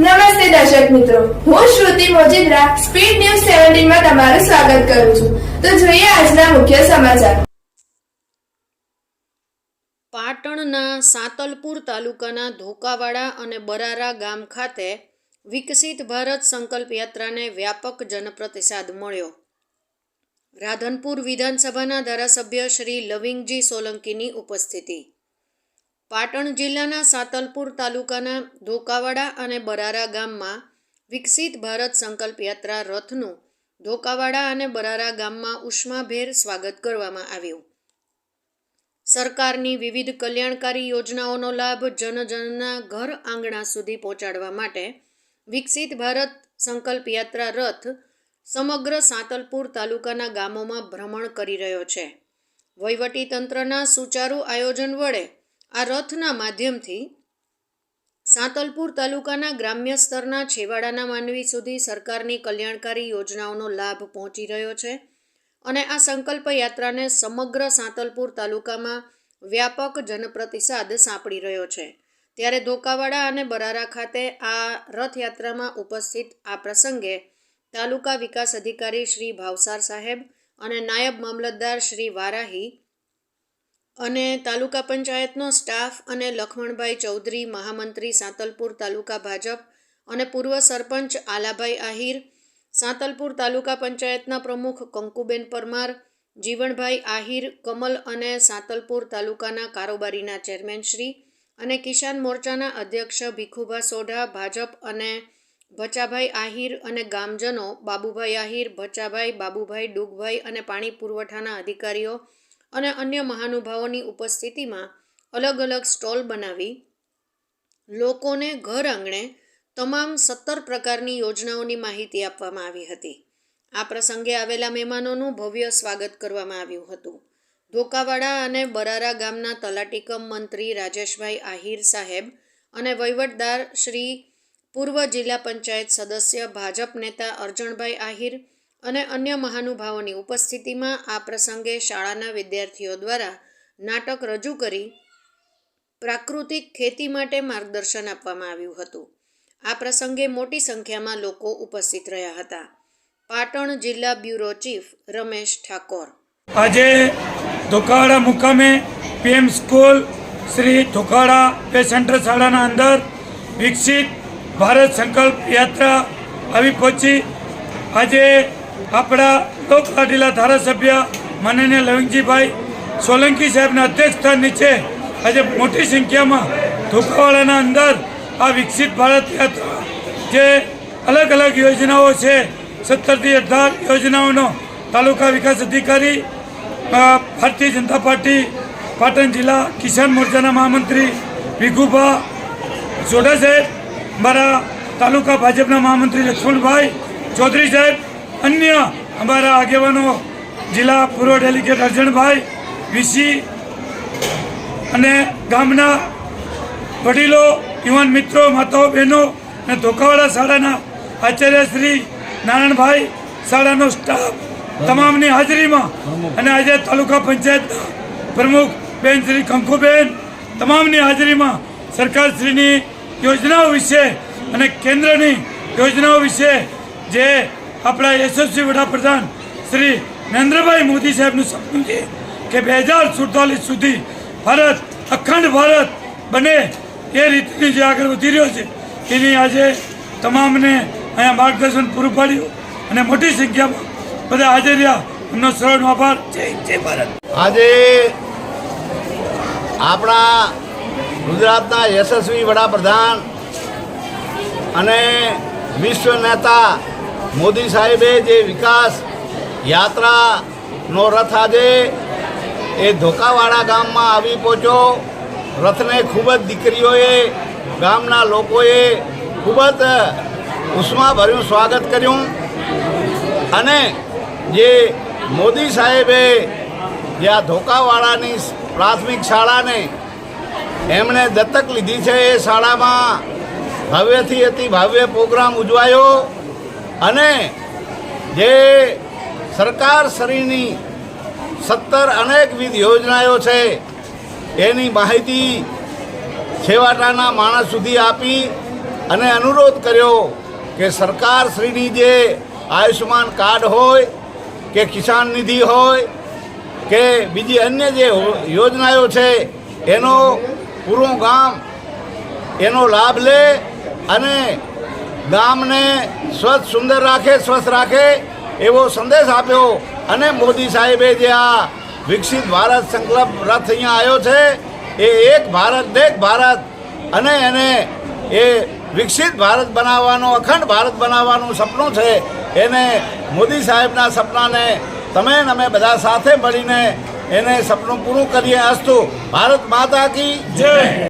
નમસ્તે દર્શક મિત્રો. હું શ્રુતિ મોજીદ્રા, સ્પીડ ન્યૂઝ સેવન્ટીનમાં તમારું સ્વાગત કરું છું. તો જોઈએ આજના મુખ્ય સમાચાર. પાટણના સાતલપુર તાલુકાના ધોકાવાડા અને બરારા ગામ ખાતે વિકસિત ભારત સંકલ્પ યાત્રાને વ્યાપક જનપ્રતિસાદ મળ્યો. રાધનપુર વિધાનસભાના ધારાસભ્ય શ્રી લવિંગજી સોલંકીની ઉપસ્થિતિ. પાટણ જિલ્લાના સાતલપુર તાલુકાના ધોકાવાડા અને બરારા ગામમાં વિકસિત ભારત સંકલ્પ યાત્રા રથનું ધોકાવાડા અને બરારા ગામમાં ઉષ્માભેર સ્વાગત કરવામાં આવ્યું. સરકારની વિવિધ કલ્યાણકારી યોજનાઓનો લાભ જનજનના ઘર આંગણા સુધી પહોંચાડવા માટે વિકસિત ભારત સંકલ્પ યાત્રા રથ સમગ્ર સાતલપુર તાલુકાના ગામોમાં ભ્રમણ કરી રહ્યો છે. વહીવટી તંત્રના સુચારુ આયોજન વડે આ રથના માધ્યમથી સાતલપુર તાલુકાના ગ્રામ્ય સ્તરના છેવાડાના માનવી સુધી સરકારની કલ્યાણકારી યોજનાઓનો લાભ પહોંચી રહ્યો છે અને આ સંકલ્પ યાત્રાને સમગ્ર સાંતલપુર તાલુકામાં વ્યાપક જનપ્રતિસાદ સાંપડી રહ્યો છે. ત્યારે ધોકાવાડા અને બરારા ખાતે આ રથયાત્રામાં ઉપસ્થિત આ પ્રસંગે તાલુકા વિકાસ અધિકારી શ્રી ભાવસાર સાહેબ અને નાયબ મામલતદાર શ્રી વારાહી અને તાલુકા પંચાયતનો સ્ટાફ અને લખમણભાઈ ચૌધરી, મહામંત્રી સાંતલપુર તાલુકા ભાજપ અને પૂર્વ સરપંચ આલાભાઈ આહિર, સાંતલપુર તાલુકા પંચાયતના પ્રમુખ કંકુબેન પરમાર, જીવણભાઈ આહિર, કમલ અને સાંતલપુર તાલુકાના કારોબારીના ચેરમેનશ્રી અને કિસાન મોરચાના અધ્યક્ષ ભીખુભા સોઢા, ભાજપ અને ભચાભાઈ આહિર અને ગામજનો બાબુભાઈ આહિર, ભચાભાઈ, બાબુભાઈ ડુગભાઈ અને પાણી પુરવઠાના અધિકારીઓ અને અન્ય મહાનુભાવોની ઉપસ્થિતિમાં અલગ અલગ સ્ટોલ બનાવી લોકોને ઘર આંગણે તમામ સત્તર પ્રકારની યોજનાઓની માહિતી આપવામાં આવી હતી. આ પ્રસંગે આવેલા મહેમાનોનું ભવ્ય સ્વાગત કરવામાં આવ્યું હતું. ધોકાવાડા અને બરારા ગામના તલાટીકમ મંત્રી રાજેશભાઈ આહિર સાહેબ અને વહીવટદાર શ્રી પૂર્વ જિલ્લા પંચાયત સદસ્ય ભાજપ નેતા અર્જણભાઈ આહિર અને અન્ય મહાનુભાવોની ઉપસ્થિતિમાં આ પ્રસંગે શાળાના વિદ્યાર્થીઓ દ્વારા નાટક રજૂ કરી પ્રાકૃતિક ખેતી માટે માર્ગદર્શન આપવામાં આવ્યું હતું. આ પ્રસંગે મોટી સંખ્યામાં લોકો ઉપસ્થિત રહ્યા હતા. પાટણ જિલ્લા બ્યુરો ચીફ રમેશ ઠાકોર. આજે ધોકાળા મુકામે પીએમ સ્કૂલ શ્રી ધોકાળા બે સેન્ટર શાળાના અંદર વિકસિત ભારત સંકલ્પ યાત્રા આવી પહોંચી. આજે આપણા લોકલાડીલા ધારાસભ્ય માનનીય લવિંગજીભાઈ સોલંકી સાહેબના અધ્યક્ષસ્થાન નીચે આજે મોટી સંખ્યામાં ધોકાવાળાના અંદર આ વિકસિત ભારત યાત્રા જે અલગ અલગ યોજનાઓ છે. સત્તરથી અઢાર યોજનાઓનો તાલુકા વિકાસ અધિકારી ભારતીય જનતા પાર્ટી, પાટણ જિલ્લા કિસાન મોરચાના મહામંત્રી ભીખુભા જોડા સાહેબ, મારા તાલુકા ભાજપના મહામંત્રી લક્ષ્મણભાઈ ચૌધરી સાહેબ અન્ય અમારા આગેવાનો, જિલ્લા પૂર્વ ડેલિગેટ અર્જણભાઈ, વીસી અને ગામના વડીલો, યુવાન મિત્રો, માતાઓ, બહેનો અને ધોકાવાડા શાળાના આચાર્ય શ્રી નારાયણભાઈ શાળાનો સ્ટાફ તમામની હાજરીમાં અને આજે તાલુકા પંચાયતના પ્રમુખ બેન શ્રી કંકુબેન તમામની હાજરીમાં સરકારશ્રીની યોજનાઓ વિશે અને કેન્દ્રની યોજનાઓ વિશે જે આપણા યશસ્વી વડાપ્રધાન શ્રી નરેન્દ્રભાઈ મોદી સાહેબનું સપનું છે કે બે હજાર સુડતાલીસ સુધી ભારત, અખંડ ભારત બને એ રીતની જે આગળ વધી રહ્યો છે, એની આજે તમામને અહીંયા માર્ગદર્શન પૂરું પાડ્યું અને મોટી સંખ્યામાં બધા હાજર રહ્યા. એમનો સરળનો આભાર. જય જય ભારત. આજે આપણા ગુજરાતના યશસ્વી વડાપ્રધાન અને વિશ્વ નેતા મોદી સાહેબે જે વિકાસ યાત્રાનો રથ આજે એ ધોકાવાડા ગામમાં આવી પહોંચ્યો. રથને ખૂબ જ દીકરીઓએ, ગામના લોકોએ ખૂબ જ ઉષ્માભર્યું સ્વાગત કર્યું. અને જે મોદી સાહેબે જે આ ધોકાવાળાની પ્રાથમિક શાળાને એમણે દત્તક લીધી છે એ શાળામાં ભવ્યથી અતિ ભવ્ય પ્રોગ્રામ ઉજવાયો. અને જે સરકાર શ્રીની સત્તર અનેકવિધ યોજનાઓ છે, એની માહિતી છેવાટાના માણસ સુધી આપી અને અનુરોધ કર્યો કે સરકારશ્રીની જે આયુષ્યમાન કાર્ડ હોય, કે કિસાન નિધિ હોય, કે બીજી અન્ય જે યોજનાઓ છે, એનો પૂરું ગામ એનો લાભ લે અને ગામને સ્વચ્છ, સુંદર રાખે સ્વસ્થ રાખે એવો સંદેશ આપ્યો અને મોદી સાહેબે જે આ વિકસિત ભારત સંકલ્પ રથ અહીંયા આવ્યો છે, એ એક ભારત, દેખ ભારત અને એને એ વિકસિત ભારત બનાવવાનો, અખંડ ભારત બનાવવાનું સપનું છે, એને મોદી સાહેબના સપનાને તમે અમે બધા સાથે મળીને એને સપનું પૂરું કરીએ અસ્તુ. ભારત માતા કી જય.